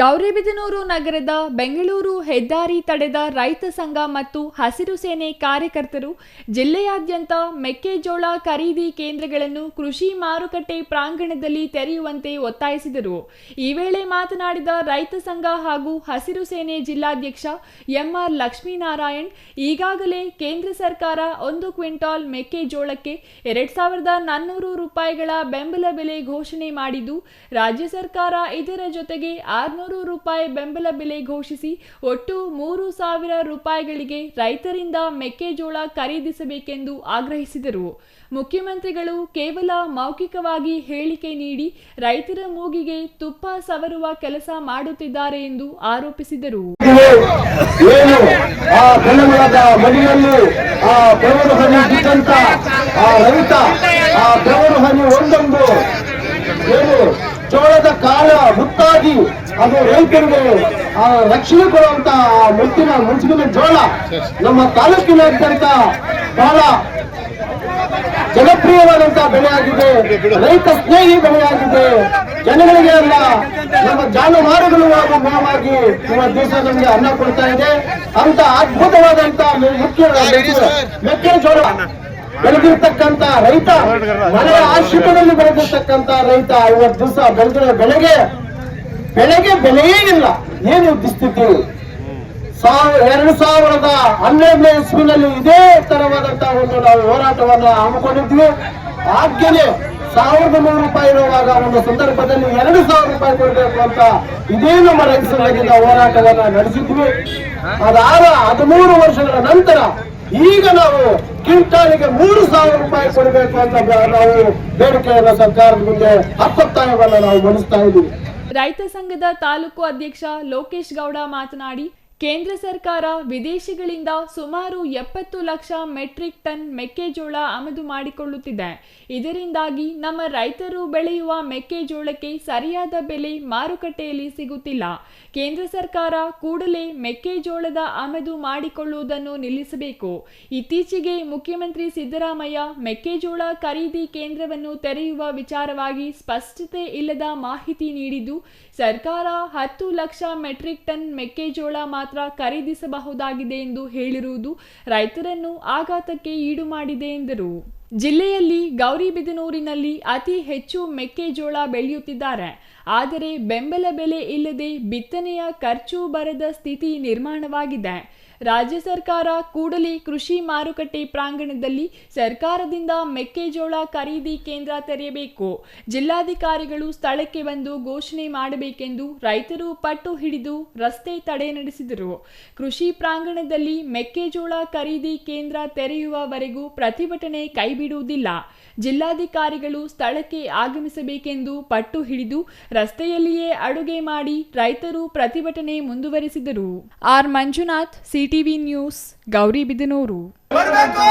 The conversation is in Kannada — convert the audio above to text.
ಗೌರಿಬಿದನೂರು ನಗರದ ಬೆಂಗಳೂರು ಹೆದ್ದಾರಿ ತಡೆದ ರೈತ ಸಂಘ ಮತ್ತು ಹಸಿರು ಸೇನೆ ಕಾರ್ಯಕರ್ತರು ಜಿಲ್ಲೆಯಾದ್ಯಂತ ಮೆಕ್ಕೆಜೋಳ ಖರೀದಿ ಕೇಂದ್ರಗಳನ್ನು ಕೃಷಿ ಮಾರುಕಟ್ಟೆ ಪ್ರಾಂಗಣದಲ್ಲಿ ತೆರೆಯುವಂತೆ ಒತ್ತಾಯಿಸಿದರು. ಈ ವೇಳೆ ಮಾತನಾಡಿದ ರೈತ ಸಂಘ ಹಾಗೂ ಹಸಿರು ಸೇನೆ ಜಿಲ್ಲಾಧ್ಯಕ್ಷ ಎಂಆರ್ ಲಕ್ಷ್ಮೀನಾರಾಯಣ್, ಈಗಾಗಲೇ ಕೇಂದ್ರ ಸರ್ಕಾರ ಒಂದು ಕ್ವಿಂಟಾಲ್ ಮೆಕ್ಕೆಜೋಳಕ್ಕೆ ಎರಡ್ ಸಾವಿರದ ನಾನ್ನೂರು ರೂಪಾಯಿಗಳ ಬೆಂಬಲ ಬೆಲೆ ಘೋಷಣೆ ಮಾಡಿದ್ದು, ರಾಜ್ಯ ಸರ್ಕಾರ ಇದರ ಜೊತೆಗೆ ಆರ್ನೂರು ರೂಪಾಯಿ ಬೆಂಬಲ ಬೆಲೆ ಘೋಷಿಸಿ ಒಟ್ಟು ಮೂರು ಸಾವಿರ ರೂಪಾಯಿಗಳಿಗೆ ರೈತರಿಂದ ಮೆಕ್ಕೆಜೋಳ ಖರೀದಿಸಬೇಕೆಂದು ಆಗ್ರಹಿಸಿದರು. ಮುಖ್ಯಮಂತ್ರಿಗಳು ಕೇವಲ ಮೌಖಿಕವಾಗಿ ಹೇಳಿಕೆ ನೀಡಿ ರೈತರ ಮೂಗಿಗೆ ತುಪ್ಪ ಸವರುವ ಕೆಲಸ ಮಾಡುತ್ತಿದ್ದಾರೆ ಎಂದು ಆರೋಪಿಸಿದರು. ಜೋಳದ ಕಾಲ ಮುತ್ತಾಗಿ ಅದು ರೈತರಿಗೆ, ಆ, ರಕ್ಷಣೆ ಕೊಡುವಂತ ಮುತ್ತಿನ ಮುಂಚಿನ ಜೋಳ. ನಮ್ಮ ತಾಲೂಕಿನಾದ್ಯಂತ ಬಹಳ ಜನಪ್ರಿಯವಾದಂತಹ ಬೆಳೆಯಾಗಿದೆ. ರೈತ ಸ್ನೇಹಿ ಬೆಳೆಯಾಗಿದೆ. ಜನಗಳಿಗೆ ಅಲ್ಲ ನಮ್ಮ ಜಾನುವಾರುಗಳು ಹಾಗೂ ಮೇವಾಗಿ ಇವತ್ತು ದಿವಸ ನಮಗೆ ಅನ್ನ ಕೊಡ್ತಾ ಇದೆ. ಅಂತ ಅದ್ಭುತವಾದಂತಹ ಮೆಕ್ಕೆಜೋಳ ಬೆಳೆದಿರ್ತಕ್ಕಂತ ರೈತ, ಮನೆಯ ಆಶ್ರಿತದಲ್ಲಿ ಬೆಳೆದಿರ್ತಕ್ಕಂತ ರೈತ ಇವತ್ತು ದಿವಸ ಬೆಳೆದಿರೋ ಬೆಳೆಗೆ ಬೆಳೆಗೆ ಬೆಲೆಯೇ ಇಲ್ಲ ಏನು ಸಾವಿರ, ಎರಡು ಸಾವಿರದ ಹನ್ನೆರಡನೇ ಇಸ್ವಿನಲ್ಲಿ ಇದೇ ತರವಾದಂತಹ ಒಂದು ನಾವು ಹೋರಾಟವನ್ನ ಹಮ್ಮಿಕೊಂಡಿದ್ವಿ. ಆಗ್ಯನೇ ಸಾವಿರದ ನೂರು ರೂಪಾಯಿ ಇರುವಾಗ ಒಂದು ಸಂದರ್ಭದಲ್ಲಿ ಎರಡು ಸಾವಿರ ರೂಪಾಯಿ ಕೊಡಬೇಕು ಅಂತ ಇದೇ ನಮ್ಮ ರೈತರಾಗಿದ್ದ ಹೋರಾಟವನ್ನ ನಡೆಸಿದ್ವಿ. ಅದಾದ ಹದಿಮೂರು ವರ್ಷಗಳ ನಂತರ ಈಗ ನಾವು ಕ್ವಿಂಟಾಲಿಗೆ ಮೂರು ಸಾವಿರ ರೂಪಾಯಿ ಕೊಡಬೇಕು ಅಂತ ನಾವು ಬೇಡಿಕೆಯನ್ನ ಸರ್ಕಾರದ ಮುಂದೆ ಹತ್ತೊತ್ತಾಯವನ್ನ ನಾವು ಮಂಡಿಸ್ತಾ ಇದ್ದೀವಿ. ರೈತ ಸಂಘದ ತಾಲೂಕು ಅಧ್ಯಕ್ಷ ಲೋಕೇಶ್ ಗೌಡ ಮಾತನಾಡಿ ಕೇಂದ್ರ ಸರ್ಕಾರ ವಿದೇಶಗಳಿಂದ ಸುಮಾರು ಎಪ್ಪತ್ತು ಲಕ್ಷ ಮೆಟ್ರಿಕ್ ಟನ್ ಮೆಕ್ಕೆಜೋಳ ಆಮದು ಮಾಡಿಕೊಳ್ಳುತ್ತಿದೆ. ಇದರಿಂದಾಗಿ ನಮ್ಮ ರೈತರು ಬೆಳೆಯುವ ಮೆಕ್ಕೆಜೋಳಕ್ಕೆ ಸರಿಯಾದ ಬೆಲೆ ಮಾರುಕಟ್ಟೆಯಲ್ಲಿ ಸಿಗುತ್ತಿಲ್ಲ. ಕೇಂದ್ರ ಸರ್ಕಾರ ಕೂಡಲೇ ಮೆಕ್ಕೆಜೋಳದ ಆಮದು ಮಾಡಿಕೊಳ್ಳುವುದನ್ನು ನಿಲ್ಲಿಸಬೇಕು. ಇತ್ತೀಚೆಗೆ ಮುಖ್ಯಮಂತ್ರಿ ಸಿದ್ದರಾಮಯ್ಯ ಮೆಕ್ಕೆಜೋಳ ಖರೀದಿ ಕೇಂದ್ರವನ್ನು ತೆರೆಯುವ ವಿಚಾರವಾಗಿ ಸ್ಪಷ್ಟತೆ ಇಲ್ಲದ ಮಾಹಿತಿ ನೀಡಿದ್ದು, ಸರ್ಕಾರ ಹತ್ತು ಲಕ್ಷ ಮೆಟ್ರಿಕ್ ಟನ್ ಮೆಕ್ಕೆಜೋಳ ಮಾತ್ರ ಖರೀದಿಸಬಹುದಾಗಿದೆ ಎಂದು ಹೇಳಿರುವುದು ರೈತರನ್ನು ಆಘಾತಕ್ಕೆ ಈಡು ಮಾಡಿದೆ ಎಂದರು. ಜಿಲ್ಲೆಯಲ್ಲಿ ಗೌರಿಬಿದನೂರಿನಲ್ಲಿ ಅತಿ ಹೆಚ್ಚು ಮೆಕ್ಕೆಜೋಳ ಬೆಳೆಯುತ್ತಿದ್ದಾರೆ. ಆದರೆ ಬೆಂಬಲ ಬೆಲೆ ಇಲ್ಲದೆ ಬಿತ್ತನೆಯ ಖರ್ಚು ಬರದ ಸ್ಥಿತಿ ನಿರ್ಮಾಣವಾಗಿದೆ. ರಾಜ್ಯ ಸರ್ಕಾರ ಕೂಡಲೇ ಕೃಷಿ ಮಾರುಕಟ್ಟೆ ಪ್ರಾಂಗಣದಲ್ಲಿ ಸರ್ಕಾರದಿಂದ ಮೆಕ್ಕೆಜೋಳ ಖರೀದಿ ಕೇಂದ್ರ ತೆರೆಯಬೇಕು. ಜಿಲ್ಲಾಧಿಕಾರಿಗಳು ಸ್ಥಳಕ್ಕೆ ಬಂದು ಘೋಷಣೆ ಮಾಡಬೇಕೆಂದು ರೈತರು ಪಟ್ಟು ಹಿಡಿದು ರಸ್ತೆ ತಡೆ ನಡೆಸಿದರು. ಕೃಷಿ ಪ್ರಾಂಗಣದಲ್ಲಿ ಮೆಕ್ಕೆಜೋಳ ಖರೀದಿ ಕೇಂದ್ರ ತೆರೆಯುವವರೆಗೂ ಪ್ರತಿಭಟನೆ ಕೈಬಿಡುವುದಿಲ್ಲ. ಜಿಲ್ಲಾಧಿಕಾರಿಗಳು ಸ್ಥಳಕ್ಕೆ ಆಗಮಿಸಬೇಕೆಂದು ಪಟ್ಟು ಹಿಡಿದು ರಸ್ತೆಯಲ್ಲಿಯೇ ಅಡುಗೆ ಮಾಡಿ ರೈತರು ಪ್ರತಿಭಟನೆ ಮುಂದುವರಿಸಿದರು. R. Manjunath CTV news Gauribidanur ಬರಬೇಕು